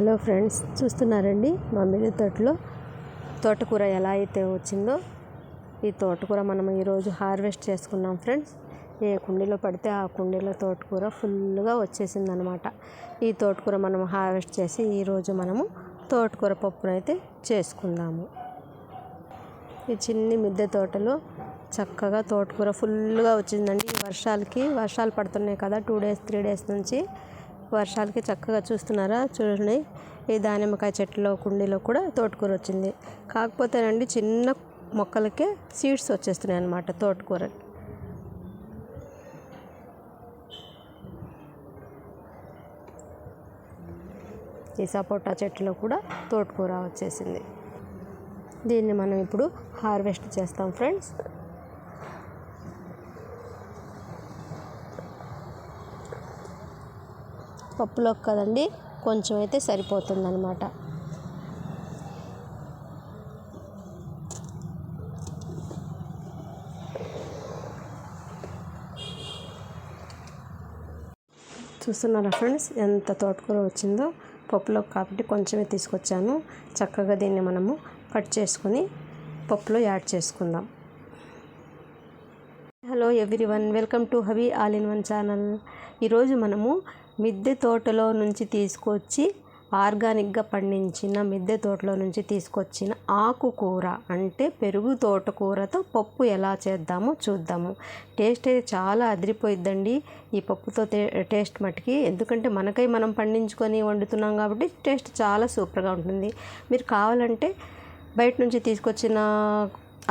Hello friends చూస్తున్నారండి మా మిద్దె తోటలో తోటకూర ఎలా అయితే వచ్చిందో? ఈ తోటకూర మనం ఈరోజు హార్వెస్ట్ చేసుకున్నాం ఫ్రెండ్స్. ఏ కుండీలో పడితే ఆ కుండీలో తోటకూర ఫుల్గా వచ్చేసింది అనమాట ఈ తోటకూర మనం హార్వెస్ట్ చేసి ఈరోజు మనము తోటకూర పప్పును అయితే చేసుకుందాము. ఈ చిన్ని మిద్దె తోటలో చక్కగా తోటకూర ఫుల్గా వచ్చిందండి. వర్షాలకి వర్షాలు పడుతున్నాయి కదా టూ డేస్ త్రీ డేస్ నుంచి వర్షాలకి చక్కగా చూస్తున్నారా? చూడండి. ఈ దానిమ్మకాయ చెట్టులో కుండీలో కూడా తోటకూర వచ్చింది. కాకపోతేనండి చిన్న మొక్కలకే సీడ్స్ వచ్చేస్తున్నాయి అన్నమాట తోటకూర. ఈ సపోటా చెట్టులో కూడా తోటకూర వచ్చేసింది. దీన్ని మనం ఇప్పుడు హార్వెస్ట్ చేస్తాం ఫ్రెండ్స్. పప్పులోకి కదండి కొంచెం అయితే సరిపోతుందనమాట చూస్తున్నారా ఫ్రెండ్స్ ఎంత తోటకూర వచ్చిందో? పప్పులో కాబట్టి కొంచెమే తీసుకొచ్చాను. చక్కగా దీన్ని మనము కట్ చేసుకొని పప్పులో యాడ్ చేసుకుందాం. Hello everyone welcome to Havi all in one channel. ఈరోజు మనము మిద్దె తోటలో నుంచి తీసుకొచ్చి ఆర్గానిక్గా పండించిన మిద్దె తోటలో నుంచి తీసుకొచ్చిన ఆకుకూర అంటే పెరుగు తోటకూరతో పప్పు ఎలా చేద్దామో చూద్దాము. టేస్ట్ అయితే చాలా అదిరిపోయిద్దండి ఈ పప్పుతో టేస్ట్ మట్టుకి ఎందుకంటే మనకై మనం పండించుకొని వండుతున్నాం కాబట్టి టేస్ట్ చాలా సూపర్గా ఉంటుంది. మీరు కావాలంటే బయట నుంచి తీసుకొచ్చిన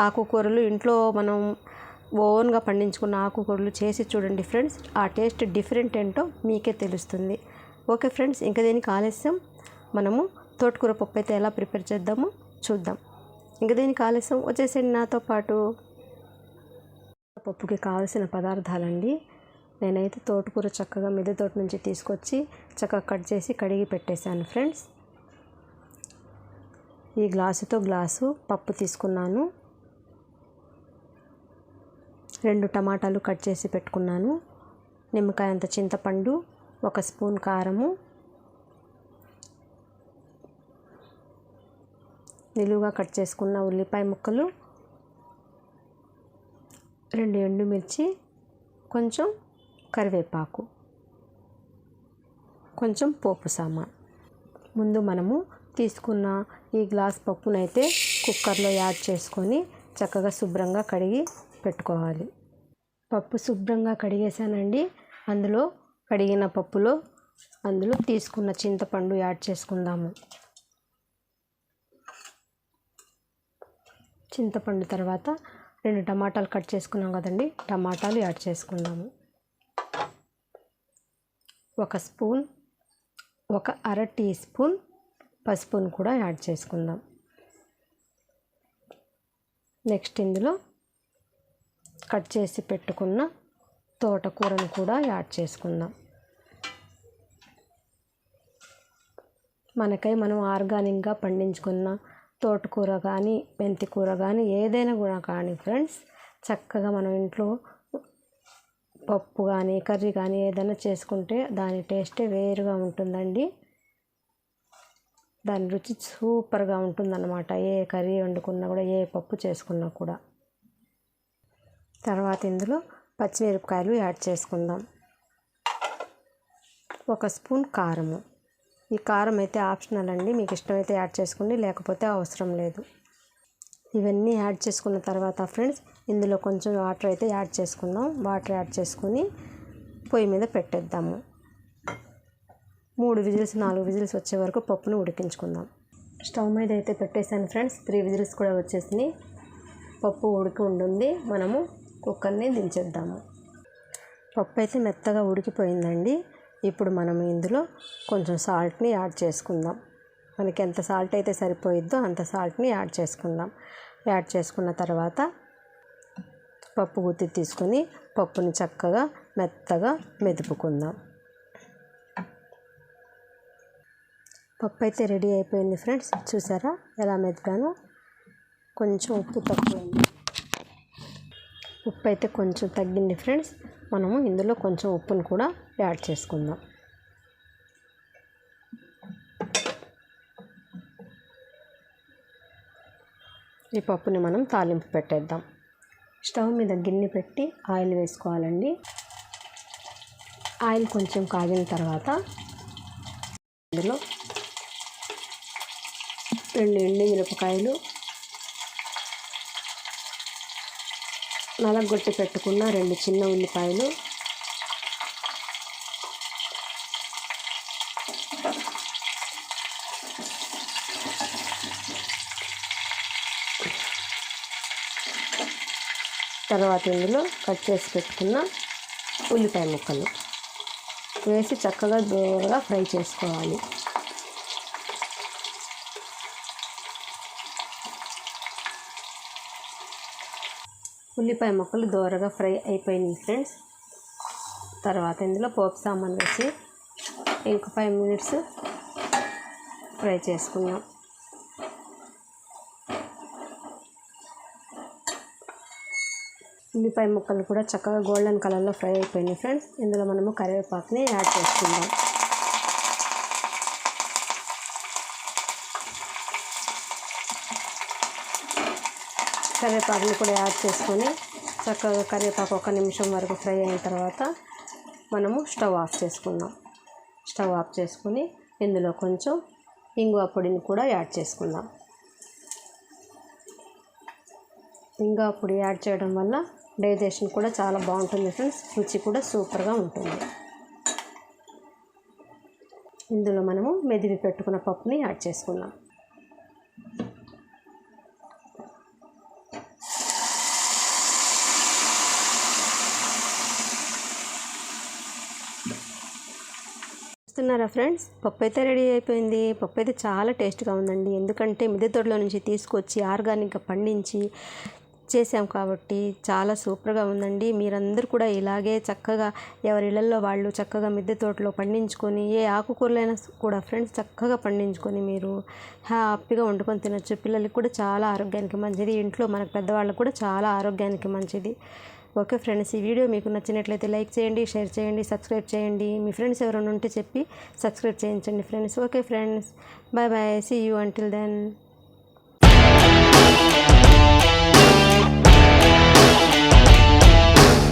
ఆకుకూరలు ఇంట్లో మనం ఓన్గా పండించుకున్న ఆకుకూరలు చేసి చూడండి ఫ్రెండ్స్. ఆ టేస్ట్ డిఫరెంట్ ఏంటో మీకే తెలుస్తుంది. ఓకే ఫ్రెండ్స్ ఇంకా దీనికి ఆలస్యం. మనము తోటకూర పప్పు అయితే ఎలా ప్రిపేర్ చేద్దామో చూద్దాం. ఇంకా దీనికి ఆలస్యం వచ్చేసండి నాతో పాటు. పప్పుకి కావలసిన పదార్థాలండి. నేనైతే తోటకూర చక్కగా మిద్దె తోట నుంచి తీసుకొచ్చి చక్కగా కట్ చేసి కడిగి పెట్టేశాను ఫ్రెండ్స్. ఈ గ్లాసుతో గ్లాసు పప్పు తీసుకున్నాను. రెండు టమాటాలు కట్ చేసి పెట్టుకున్నాను. నిమ్మకాయ అంత చింతపండు ఒక స్పూన్ కారము. నిలువుగా కట్ చేసుకున్న ఉల్లిపాయ ముక్కలు. రెండు ఎండుమిర్చి కొంచెం కరివేపాకు. కొంచెం పోపు సామాన్ ముందు మనము తీసుకున్న ఈ గ్లాస్ పప్పునైతే కుక్కర్లో యాడ్ చేసుకొని చక్కగా శుభ్రంగా కడిగి పెట్టుకోవాలి. పప్పు శుభ్రంగా కడిగేసానండి అందులో కడిగిన పప్పులో అందులో తీసుకున్న చింతపండు యాడ్ చేసుకుందాము. చింతపండు తర్వాత రెండు టమాటాలు కట్ చేసుకున్నాం కదండి. టమాటాలు యాడ్ చేసుకుందాము. ఒక స్పూన్ ఒక అర టీ స్పూన్ పసుపును కూడా యాడ్ చేసుకుందాం. నెక్స్ట్ ఇందులో కట్ చేసి పెట్టుకున్న తోటకూరను కూడా యాడ్ చేసుకుందాం. మనకై మనం ఆర్గానిక్గా పండించుకున్న తోటకూర కానీ మెంతి కూర కానీ ఏదైనా కూడా కానీ ఫ్రెండ్స్ చక్కగా మనం ఇంట్లో పప్పు కానీ కర్రీ కానీ ఏదైనా చేసుకుంటే దాని టేస్టే వేరుగా ఉంటుందండి. దాని రుచి సూపర్గా ఉంటుందన్నమాట. ఏ కర్రీ వండుకున్నా కూడా ఏ పప్పు చేసుకున్నా కూడా. తర్వాత ఇందులో పచ్చిమిరపకాయలు యాడ్ చేసుకుందాం. ఒక స్పూన్ కారము. ఈ కారం అయితే ఆప్షనల్ అండి. మీకు ఇష్టమైతే యాడ్ చేసుకోండి లేకపోతే అవసరం లేదు. ఇవన్నీ యాడ్ చేసుకున్న తర్వాత ఫ్రెండ్స్ ఇందులో కొంచెం వాటర్ అయితే యాడ్ చేసుకుందాం. వాటర్ యాడ్ చేసుకొని పొయ్యి మీద పెట్టేద్దాము. మూడు విజిల్స్ నాలుగు విజిల్స్ వచ్చే వరకు పప్పును ఉడికించుకుందాం. స్టవ్ మీద అయితే పెట్టేశాను ఫ్రెండ్స్. త్రీ విజిల్స్ కూడా వచ్చేసినాయి. పప్పు ఉడికి ఉంటుంది. మనము కుక్కర్ని దించేద్దాము. పప్పు అయితే మెత్తగా ఉడికిపోయిందండి. ఇప్పుడు మనం ఇందులో కొంచెం సాల్ట్ని యాడ్ చేసుకుందాం. మనకి ఎంత సాల్ట్ అయితే సరిపోయిద్దో అంత సాల్ట్ని యాడ్ చేసుకుందాం. యాడ్ చేసుకున్న తర్వాత పప్పు గుత్తి తీసుకొని పప్పుని చక్కగా మెత్తగా మెదుపుకుందాం. పప్పు అయితే రెడీ అయిపోయింది ఫ్రెండ్స్. చూసారా? ఎలా మెదిపాను? కొంచెం ఉప్పు తక్కువైంది ఉప్పు అయితే కొంచెం తగ్గింది ఫ్రెండ్స్. మనము ఇందులో కొంచెం ఉప్పును కూడా యాడ్ చేసుకుందాం. ఈ పప్పుని మనం తాలింపు పెట్టేద్దాం. స్టవ్ మీద గిన్నె పెట్టి ఆయిల్ వేసుకోవాలండి. ఆయిల్ కొంచెం కాగిన తర్వాత ఇందులో రెండు ఎండు మిరపకాయలు నలగొట్టి పెట్టుకున్న రెండు చిన్న ఉల్లిపాయలు. తర్వాత ఇందులో కట్ చేసి పెట్టుకున్న ఉల్లిపాయ ముక్కలు. వేసి చక్కగా దూరగా ఫ్రై చేసుకోవాలి. ఉల్లిపాయ ముక్కలు దోరగా ఫ్రై అయిపోయినాయి ఫ్రెండ్స్. తర్వాత ఇందులో పోపు సామాన్ వేసి ఇంక ఫైవ్ మినిట్స్ ఫ్రై చేసుకుందాం. ఉల్లిపాయ ముక్కలు కూడా చక్కగా గోల్డెన్ కలర్లో ఫ్రై అయిపోయినాయి ఫ్రెండ్స్. ఇందులో మనము కరివేపాకుని యాడ్ చేసుకుందాం. కరివేపాకుని కూడా యాడ్ చేసుకొని చక్కగా కరివేపాకు ఒక నిమిషం వరకు ఫ్రై అయిన తర్వాత మనము స్టవ్ ఆఫ్ చేసుకుందాం. స్టవ్ ఆఫ్ చేసుకొని ఇందులో కొంచెం ఇంగువ పొడిని కూడా యాడ్ చేసుకుందాం. ఇంగువ పొడి యాడ్ చేయడం వల్ల డైజెషన్ కూడా చాలా బాగుంటుంది ఫ్రెండ్స్. రుచి కూడా సూపర్గా ఉంటుంది. ఇందులో మనము మెదివి పెట్టుకున్న పప్పుని యాడ్ చేసుకుందాం. చూస్తున్నారా ఫ్రెండ్స్? పప్పు అయితే రెడీ అయిపోయింది. పప్పు అయితే చాలా టేస్ట్గా ఉందండి. ఎందుకంటే మిద్దె తోటలో నుంచి తీసుకొచ్చి ఆర్గానిక్గా పండించి చేసాం కాబట్టి చాలా సూపర్గా ఉందండి. మీరందరూ కూడా ఇలాగే చక్కగా ఎవరి ఇళ్ళల్లో వాళ్ళు చక్కగా మిద్దె తోటలో పండించుకొని ఏ ఆకుకూరలైనా కూడా ఫ్రెండ్స్ చక్కగా పండించుకొని మీరు హ్యాపీగా వండుకొని తినచ్చు. పిల్లలకి కూడా చాలా ఆరోగ్యానికి మంచిది. ఇంట్లో మనకు పెద్దవాళ్ళకు కూడా చాలా ఆరోగ్యానికి మంచిది. ఓకే ఫ్రెండ్స్ ఈ వీడియో మీకు నచ్చినట్లయితే లైక్ చేయండి షేర్ చేయండి సబ్స్క్రైబ్ చేయండి. మీ ఫ్రెండ్స్ ఎవరైనా ఉంటే చెప్పి సబ్స్క్రైబ్ చేయించండి friends. Okay friends bye bye see you until then